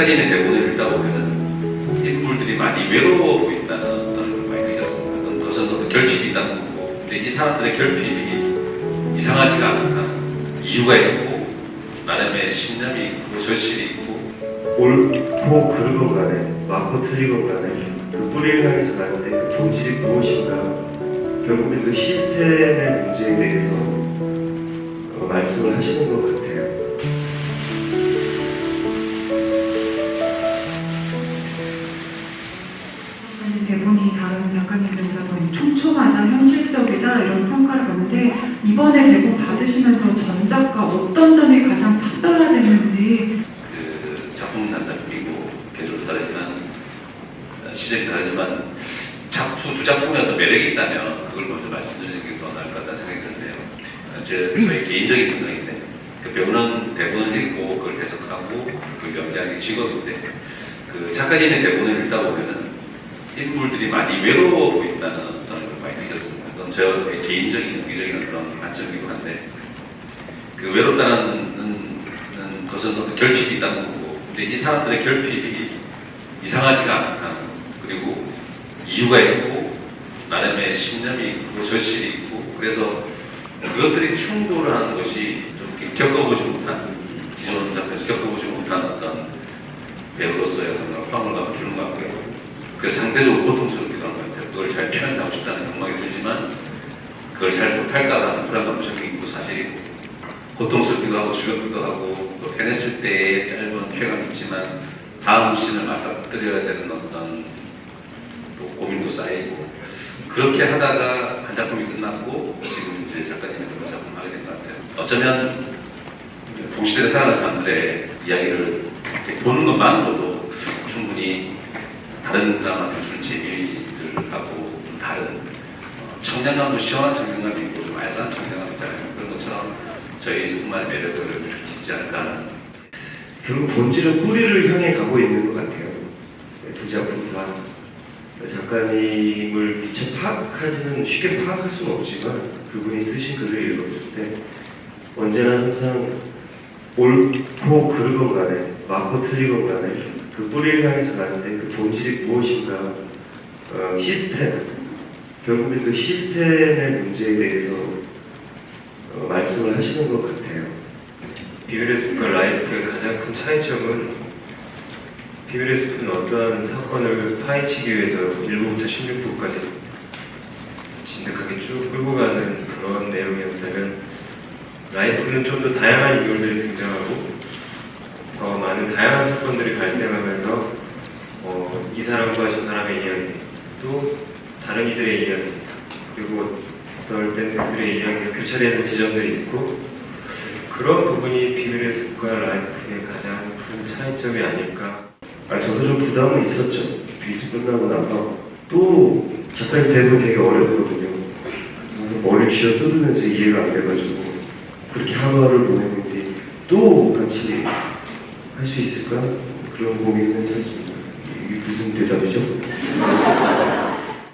작가님의 대본을 읽다 보면은 인물들이 많이 외로워 보인다는 어떤 걸 많이 느꼈습니다. 그것은 어떤 결핍이 있다는 거고, 근데 이 사람들의 결핍이 이상하지가 않다. 이유가 있고, 나름의 신념이 있고, 절실이 있고, 옳고 그르건 간에 맞고 틀리건 간에 그 뿌리를 향해서 가는데 그 본질이 무엇인가 결국에 그 시스템의 문제에 대해서 어, 말씀을 하시는 것 같아요. 더 촘촘하다, 현실적이다 이런 평가를 받는데 이번에 대본 받으시면서 전작과 어떤 점이 가장 차별화됐는지 그 작품은 한 작품이고, 계절도 다르지만, 어, 시작이 다르지만, 작품, 두 작품에 어떤 매력이 있다면 그걸 먼저 말씀드리는 게 더 나을 것 같다는 생각이 드는데요. 어, 제, 저의 개인적인 생각인데, 그 배우는 대본을 읽고 그걸 해석하고 그걸 연기하는 게 직업인데, 그 작가님의 대본을 읽다 보면은 인물들이 많이 외로워 보인다는 어떤 그건 저의 개인적인, 연기적인 그런 관점이긴 한데, 그 외롭다는 것은 어떤 결핍이 있다는 거고, 근데 이 사람들의 결핍이 이상하지가 않다. 그리고 이유가 있고, 나름의 신념이 있고, 절실이 있고, 그래서 그것들이 충돌을 하는 것이 좀 겪어보지 못한, 기존 작품에서 겪어보지 못한 어떤 배우로서의 어떤 화물감을 주는 것 같고요. 그 상대적으로 고통스럽기도 한 것 같아요. 그걸 잘 표현하고 싶다는 욕망이 들지만, 그걸 잘 못할까라는 불안감도 적혀 있고 사실이고, 고통스럽기도 하고 즐겁기도 하고 또 해냈을 때의 짧은 쾌감이 있지만 다음 씬을 맞닥뜨려야 되는 어떤 또 고민도 쌓이고 그렇게 하다가 한 작품이 끝났고 지금 이제 작가님의 두 작품 하게 된 것 같아요. 어쩌면 동시대를 살아가는 사람들의 이야기를 보는 것만으로도 충분히 다른 드라마들 주는 재미들하고 좀 다른 어, 청량감도 시원한 청량감이 있고 좀 알싸한 청량감 있잖아요. 그런 것처럼 저희 작품만의 매력을 느끼지 않을까 결국 본질은 뿌리를 향해 가고 있는 것 같아요. 네, 두 작품 다 작가님을 미처 파악하지는 쉽게 파악할 수는 없지만 그분이 쓰신 글을 읽었을 때 언제나 항상 옳고 그르건 간에 맞고 틀리건 간에 그 뿌리를 향해서 가는데 그 본질이 무엇인가 어, 시스템 결국에 그 시스템의 문제에 대해서 어, 말씀을 하시는 것 같아요. 비밀의 숲과 라이프의 가장 큰 차이점은 비밀의 숲은 어떠한 사건을 파헤치기 위해서 1부부터 16부까지 진득하게 쭉 끌고 가는 그런 내용이었다면 라이프는 좀 더 다양한 인물들이 등장하고 더 많은 다양한 사건들이 발생하면서 어, 이 사람과 저 사람의 이야기 또 다른 이들의 이야기 그리고 어떨 때는 그들의 이야기가 교차되는 지점들이 있고 그런 부분이 비밀의 숲과 라이프의 가장 큰 차이점이 아닐까 아, 저도 좀 부담은 있었죠. 비수 끝나고 나서 또 작가님 대본 되게 어렵거든요. 그래서 머리를 쥐어 뜯으면서 이해가 안 돼가지고 그렇게 하루하루를 보내고 있는데 또 같이 할 수 있을까? 그런 고민을 했었습니다. 이게 무슨 대답이죠?